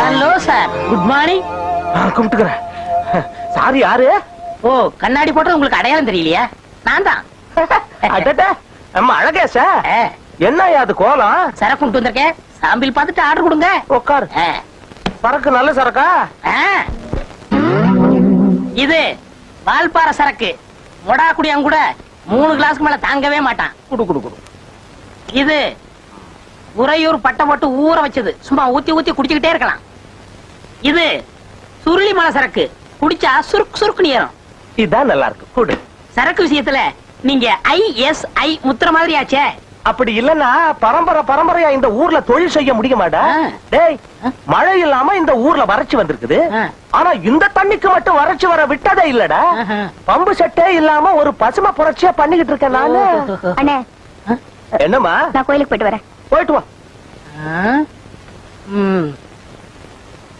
Hello sir good morning நான் கும்பிட்டுக்கிறேன். Sorry யாரு? ஓ கண்ணாடி போட்டு உங்களுக்கு அடையாளம் தெரியலையா? நான் தான். நம்ம அழகேச ஆ, என்னய்யா அது கோலம்? சரக்கு கொண்டு வந்திருக்கேன். சாம்பிள் பார்த்துட்டு ஆர்டர் கொடுங்க. உட்காரு சரக்கு நல்ல சரக்கா. இது வால்பாறை சரக்கு. மொடா குடியான் கூட மூணு கிளாஸ்க்கு மேல தாங்கவே மாட்டான். குடு குடு குடு. இது உறையூர் பட்டை போட்டு ஊற வச்சது. சும்மா ஊத்தி ஊத்தி குடிச்சுக்கிட்டே இருக்கலாம். இது சுருளி மலை சரக்கு. குடிச்சா சுருக்கு சுருக்கு ஏறும். இதான் நல்லா இருக்கு குடு. சரக்கு விஷயத்துல நீங்க ஐஎஸ்ஐ முத்திர மாதிரி ஆச்சே. அப்படி இல்லன்னா பரம்பரை பரம்பரையா இந்த ஊர்ல தொழில் செய்ய முடியுமாடா? ஆ. டேய். மழை இல்லாம இந்த ஊர்ல வறட்சி வந்திருக்குது. ஆனா இந்த தண்ணிக்கு மட்டும் வறட்சி வர விட்டதே இல்லடா. பம்பு செட்டே இல்லாம ஒரு பசுமை புரட்சியா பண்ணிக்கிட்டு இருக்கேன் நானு. அண்ணே. என்னம்மா? நான் கோயிலுக்கு போயிட்டு வரேன். போயிட்டு வா.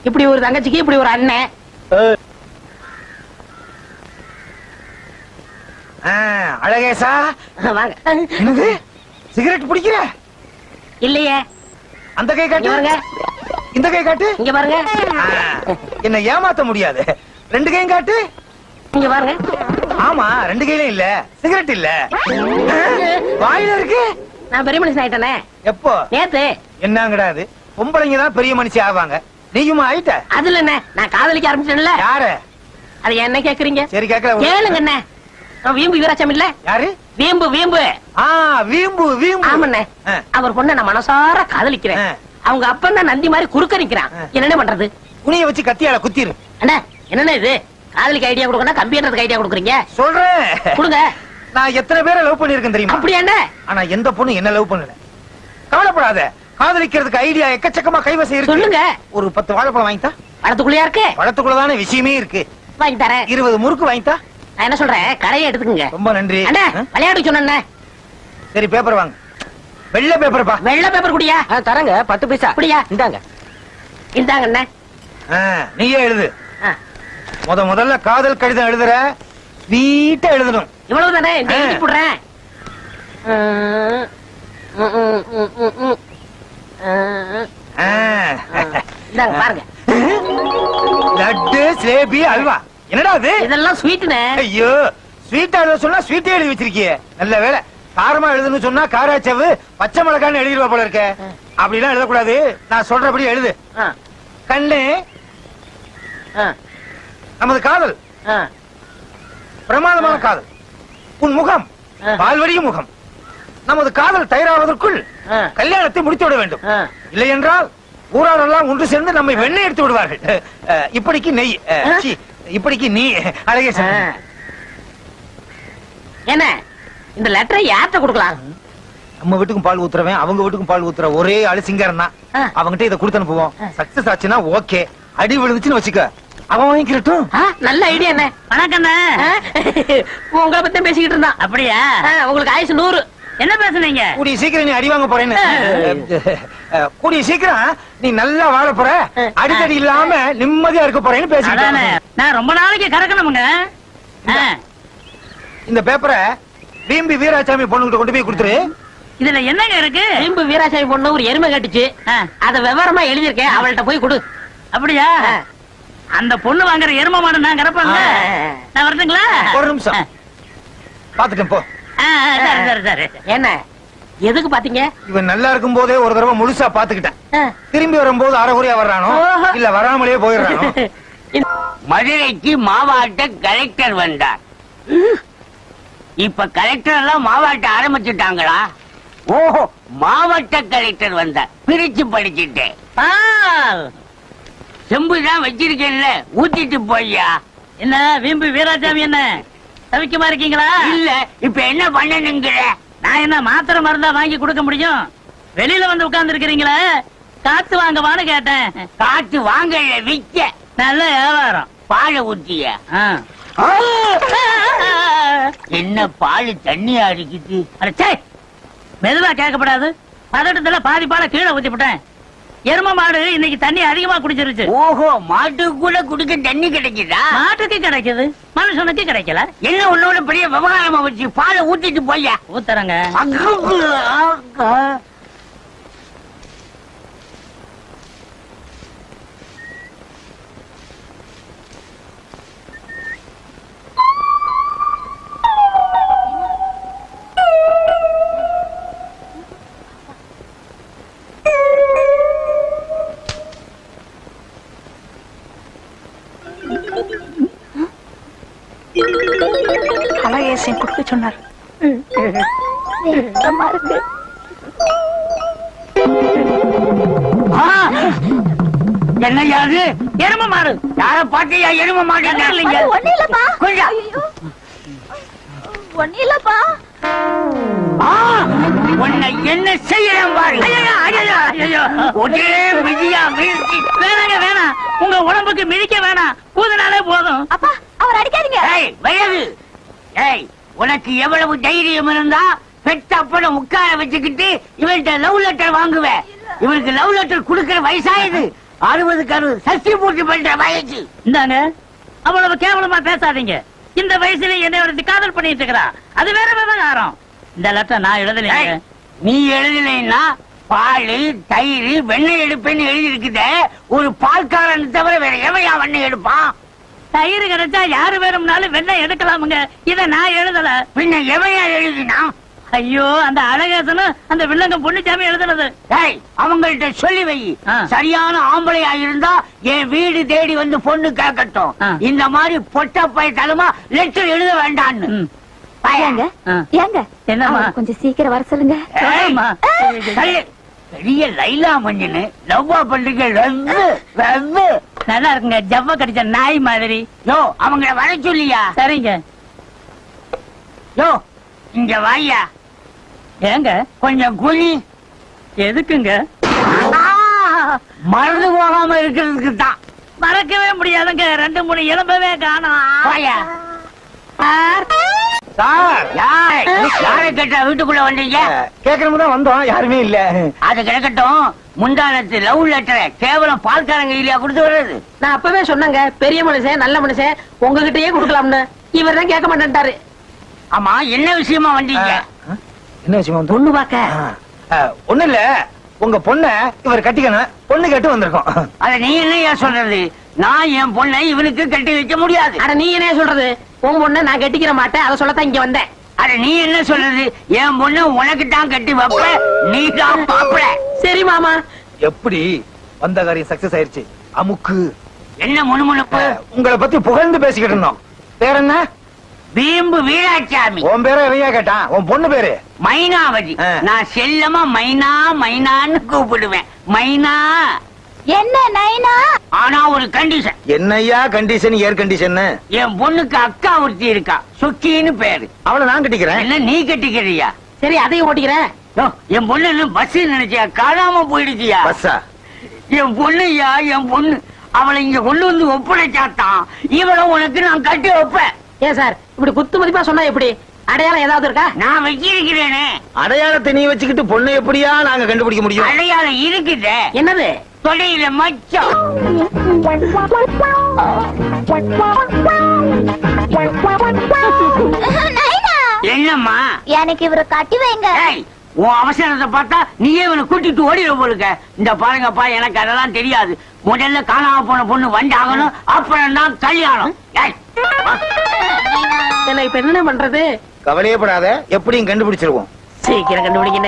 இப்படி ஒரு தங்கச்சிக்கு இப்படி ஒரு அண்ணன். அழகேசா. வாங்க. என்னது? சிகரெட் பிடிக்கிற? இல்லையே. அந்த கை காட்டு? பாருங்க. இந்த கை காட்டு? இங்க பாருங்க. என்ன ஏமாத்த முடியாது. ரெண்டு கையும் காட்டு? இங்க பாருங்க. ஆமா ரெண்டு கையிலும் இல்ல. சிகரெட் இல்ல. வாயில இருக்கு? நான் பெரிய மனுஷன் ஆயிட்டேனே. எப்போ? நேத்து. என்னங்கடா அது? பொம்பளைங்க தான் பெரிய மனுஷி ஆவாங்க. நீயுமா ஆயிட்ட? அதுல என்ன நான் காதலிக்க ஆரம்பிச்சேன்ல யாரு? அது என்ன கேக்குறீங்க? சரி கேக்கல கேளுங்க என்ன வீம்பு வீராச்சம் இல்ல? யாரு? வீம்பு வீம்பு. ஆ வீம்பு வீம்பு. ஆமண்ணே. அவர் பொண்ண நான் மனசார காதலிக்கிறேன். அவங்க அப்பன் தான் நந்தி மாதிரி குறுக்க நிக்கிறான். என்னென்ன பண்றது? துணிய வச்சு கத்தியால குத்திரு. அண்ணா என்னண்ணே இது? காதலிக்கு ஐடியா கொடுக்கணும் கம்பி என்னதுக்கு ஐடியா கொடுக்குறீங்க? சொல்றேன். கொடுங்க. நான் எத்தனை பேரை லவ் பண்ணிருக்கேன் தெரியுமா? அப்படியா அண்ணே ஆனா எந்த பொண்ணு என்ன லவ் பண்ணல. கவலைப்படாத. காதலிக்கிறதுக்கு ஐடியா எக்கச்சக்கமா கைவசம் இருக்கு. சொல்லுங்க. ஒரு பத்து வாழைப்பழம் வாங்கித்தா. படத்துக்குள்ளயா இருக்கு? பழத்துக்குள்ளதான விஷயமே இருக்கு. வாங்கி தரேன். இருபது முறுக்கு வாங்கித்தா. நான் என்ன சொல்றேன்? கடையை எடுத்துக்கங்க. ரொம்ப நன்றி? விளையாட்டு சொன்ன சரி பேப்பர் வாங்க. வெள்ளை பேப்பர் பா. வெள்ளை பேப்பர் குடியா? தரங்க. பத்து பைசா. அப்படியா? இந்தாங்க. இந்தாங்க அண்ணே ஆ, நீயே எழுது. ஆ, முத முதல்ல காதல் கடிதம் எழுதுற நீட்டா எழுதணும். இவ்வளவு தானே போடுறேன். பாருங்க. லட்டு சிலேபி அல்வா. என்னடா அது? இதெல்லாம் ஸ்வீட்டுனே. ஐயோ ஸ்வீட்டா எழுத சொன்னா ஸ்வீட்டே எழுதி வச்சிருக்கியே. நல்ல வேலை காரமா எழுதுன்னு சொன்னா காராச்சவு பச்சை மிளகான்னு எழுதிடுவா போல இருக்க. அப்படிலாம் எழுதக்கூடாது. நான் சொல்றபடி எழுது. கண்ணு ஆ, நமது காதல். பிரமாதமான காதல். உன் முகம் ஆ. பால்வடியும் முகம். நமது காதல் தயாராவதற்குள். கல்யாணத்தை முடித்து விட வேண்டும். இல்லை என்றால் ஊராரெல்லாம் ஒன்று சேர்ந்து நம்மை வெண்ணெய் எடுத்து விடுவார்கள். இப்படிக்கு நெய் இப்படிக்கு நீ அழகே. என்ன? இந்த லெட்டரை யார்கிட்ட கொடுக்கலாம்? நம்ம வீட்டுக்கும் பால் ஊத்துறவன் அவங்க வீட்டுக்கும் பால் ஊத்துற ஒரே ஆளு சிங்காரன் தான். ஆ. அவங்கிட்ட இதை கொடுத்து அனுப்புவோம். சக்சஸ் ஆச்சுன்னா ஓகே அடி விழுந்துச்சுன்னு வச்சுக்க. அவன் வாங்கிக்கிறட்டும் நல்ல ஐடியா என்ன? வணக்கம் உங்களை பத்தி பேசிக்கிட்டு இருந்தான். அப்படியா? உங்களுக்கு ஆயுசு நூறு. என்ன பேசுனீங்க? கூடிய சீக்கிரம் நீ அடி வாங்க போறேன்னு. கூடிய சீக்கிரம் நீ நல்லா வாழ போற. அடிக்கடி இல்லாம நிம்மதியா இருக்க போறேன்னு பேசிக்கிட்டேன் நான் ரொம்ப நாளைக்கு கறக்கணுமுங்க. இந்த பேப்பரை வீம்பி வீராசாமி பொண்ணுகிட்ட கொண்டு போய் கொடுத்துரு. இதுல என்னங்க இருக்கு? வீம்பு வீராசாமி பொண்ணு ஒரு எருமை கட்டுச்சு. அத விவரமா எழுதியிருக்கேன். அவள்கிட்ட போய் கொடு. அப்படியா? அந்த பொண்ணு வாங்குற எரும மாடு நான் கறப்பாங்க நான் வரட்டுங்களா? ஒரு நிமிஷம். பாத்துட்டேன் போ. சரி சரி சரி. என்ன? எதுக்கு பாத்தீங்க இவன் நல்லா இருக்கும் போதே ஒரு தடவை முழுசா பாத்துக்கிட்டேன். திரும்பி வரும்போது அரைகுறையா வர்றானோ. இல்ல வராமலே போயிடுறானோ? மதுரைக்கு மாவாட்ட கலெக்டர் வந்தார். இப்ப கலெக்டர் எல்லாம் மாவாட்ட ஆரம்பிச்சுட்டாங்களா? ஓஹோ. மாவட்ட கலெக்டர் வந்தார். பிரிச்சு படிச்சுட்டேன். செம்பு தான் வச்சிருக்கேன்ல ஊத்திட்டு போய்யா. என்ன வீம்பு வீராசாமி என்ன? தவிக்கமா இருக்கீங்களா? இல்ல இப்ப என்ன பண்ணணுங்கிற? நான் என்ன மாத்திரை மருந்தா வாங்கி கொடுக்க முடியும்? வெளியில வந்து உட்கார்ந்து இருக்கிறீங்களே காத்து வாங்கவான்னு கேட்டேன். காத்து வாங்கல விக்க. நல்ல வியாபாரம். பாலை ஊத்திய. என்ன பால் தண்ணியா இருக்குது மெதுவா கேட்கப்படாது. பதட்டத்துல பாதி பாலை கீழே ஊத்திவிட்டேன். எரும மாடு இன்னைக்கு தண்ணி அதிகமா குடிச்சிருச்சு. ஓஹோ மாட்டுக்கு கூட குடிக்க தண்ணி கிடைக்குதா? மாட்டுக்கு கிடைக்குது. மனுஷனுக்கு கிடைக்கல. என்ன உன்னோட பெரிய விவகாரமா வச்சு பாலை ஊத்திட்டு போய்யா ஊத்துறங்க. அழகேசன் கொடுக்க சொன்னார். இருக்கு. என்னையா எரும மாறு யார பாட்டியா எரும மாடு? இல்லைங்க. இல்லப்பா. கொஞ்சம். இல்லப்பா. உன்னை என்ன செய்யறேன் பாரு. ஒரே மிதியா வீழ்ச்சி வேணாங்க வேணாம் உங்க உடம்புக்கு மிதிக்க வேணாம். ஊதுனாலே போதும். அப்பா அவர் அடிக்காதீங்க. ஏய் வயது. ஏய் உனக்கு எவ்வளவு தைரியம் இருந்தா பெத்த அப்பனை உட்கார வச்சுக்கிட்டு இவன்கிட்ட லவ் லெட்டர் வாங்குவேன். இவனுக்கு லவ் லெட்டர் கொடுக்கிற வயசாயுது. அறுபதுக்கு அறுபது சஷ்டி பூர்த்தி பண்ற வயசு. இந்தாங்க அவ்வளவு கேவலமா பேசாதீங்க. இந்த வயசுல என்னை ஒருத்தி காதல் பண்ணிட்டு இருக்கிறா அது வேற விவகாரம். இந்த லெட்டர் நான் எழுதலைங்க ஏய், நீ எழுதலைன்னா பால் தயிர் வெண்ணெய் எடுப்பேன்னு எழுதி இருக்குதே ஒரு பால்காரன் தவிர வேற எவையா வெண்ணெய் எடுப்பான்? தயிர் கிடைச்சா யாரு வேணும்னாலும் வெண்ணெய் எடுக்கலாமுங்க. இத நான் எழுதல. பின்ன எவையா எழுதினா? ஐயோ அந்த அழகேசனும் அந்த வில்லங்க பொண்ணுச்சாமி எழுதுனது. ஏய் அவங்கள்ட்ட சொல்லி வை. சரியான ஆம்பளையா இருந்தா என் வீடு தேடி வந்து பொண்ணு கேட்கட்டும். இந்த மாதிரி பொட்ட பயத்தனமா லெட்டர் எழுத வேண்டான்னு. ஏங்க. ஏங்க? அவரை கொஞ்சம் சீக்கிரம் வர சொல்லுங்க. பெரிய லைலா மஞ்சனு லவ்வா பண்றீங்க வெவ்வு வெவ்வு நல்லா இருக்குங்க. ஜவ்வ கடிச்ச நாய் மாதிரி. யோ அவங்கள வர சொல்லியா? சரிங்க. யோ இங்க வாயா ஏங்க கொஞ்சம் குனி எதுக்குங்க? மறந்து போகாம இருக்கிறதுக்கு தான். மறக்கவே முடியாதுங்க ரெண்டு மூணு எலும்பவே காணும். சார்? யார்? கேட்டா வீட்டுக்குள்ள வந்தீங்க? கேட்கணும் தான் வந்தோம் யாருமே இல்ல. அது கிடக்கட்டும். முந்தானத்து லவ் லெட்டரை கேவலம் பால்காரங்க இல்லையா கொடுத்து வர்றது? நான் அப்பவே சொன்னேங்க பெரிய மனுஷன் நல்ல மனுஷன் உங்ககிட்டயே கொடுக்கலாம்னு. இவர் தான் கேட்க மாட்டேன்ட்டாரு. ஆமா என்ன விஷயமா வந்தீங்க? என்ன விஷயம் வந்து? பொண்ணு ஒண்ணு இல்ல. உங்க பொண்ண இவர் கட்டிக்கணும். பொண்ணு கேட்டு வந்திருக்கோம். அத நீ என்னையா சொல்றது? நான் என் பொண்ணை இவனுக்கு கட்டி வைக்க முடியாது. அட நீ என்ன சொல்றது? உன் பொண்ணை நான் கட்டிக்கிற மாட்டேன். அதை சொல்லத்தான் இங்க வந்தேன். அட நீ என்ன சொல்றது? என் பொண்ணை உனக்கு தான் கட்டி வைப்ப நீ தான் பாப்பல சரி மாமா. எப்படி வந்த காரியம் சக்சஸ் ஆயிருச்சு? அமுக்கு. என்ன முணுமுணுப்பு? உங்களை பத்தி புகழ்ந்து பேசிக்கிட்டு இருந்தோம். பேர் என்ன? வீம்பு வீராசாமி உன் பேரை எவையா கேட்டான். உன் பொண்ணு பேரு? மைனாவதி. நான் செல்லமா மைனா மைனான்னு கூப்பிடுவேன். மைனா. என்ன நைனா ஆனா ஒரு கண்டிஷன் என்னையா கண்டிஷன் ஏர் கண்டிஷன் என் பொண்ணுக்கு அக்கா ஒருத்தி இருக்கா. சுக்கின்னு பேரு. அவளை நான் கட்டிக்கிறேன். என்ன நீ கட்டிக்கிறியா? சரி அதையும் ஓட்டிக்கிறேன். என் பொண்ணு பஸ் நினைச்சியா? காணாம போயிடுச்சியா? பஸ்ஸா என் பொண்ணுயா என் பொண்ணு? அவளை இங்க கொண்டு வந்து ஒப்படைச்சாத்தான். இவளை உனக்கு நான் கட்டி வைப்பேன். ஏன் சார்? இப்படி குத்து மதிப்பா சொன்னா எப்படி? அடையாளம் ஏதாவது இருக்கா? நான் வச்சிருக்கிறேனே அடையாளத்தை நீ வச்சுக்கிட்டு பொண்ணை எப்படியா நாங்க கண்டுபிடிக்க முடியும்? அடையாளம் இருக்குதே. என்னது? தொடையில மச்சம். நைனா! என்னம்மா? எனக்கு இவரை கட்டி வைங்க. ஏய் உன் அவசரத்தை பார்த்தா நீயே இவனை கூட்டிட்டு ஓடிட போலுக்க. இந்த பாருங்கப்பா எனக்கு அதெல்லாம் தெரியாது. முதல்ல காணாம போன பொண்ணு வந்தாகணும் அப்புறம் தான் கல்யாணம். என்ன இப்ப என்ன பண்றது? கவலையப்படாத எப்படியும் கண்டுபிடிச்சிருவோம். சீக்கிரம் கண்டுபிடிக்க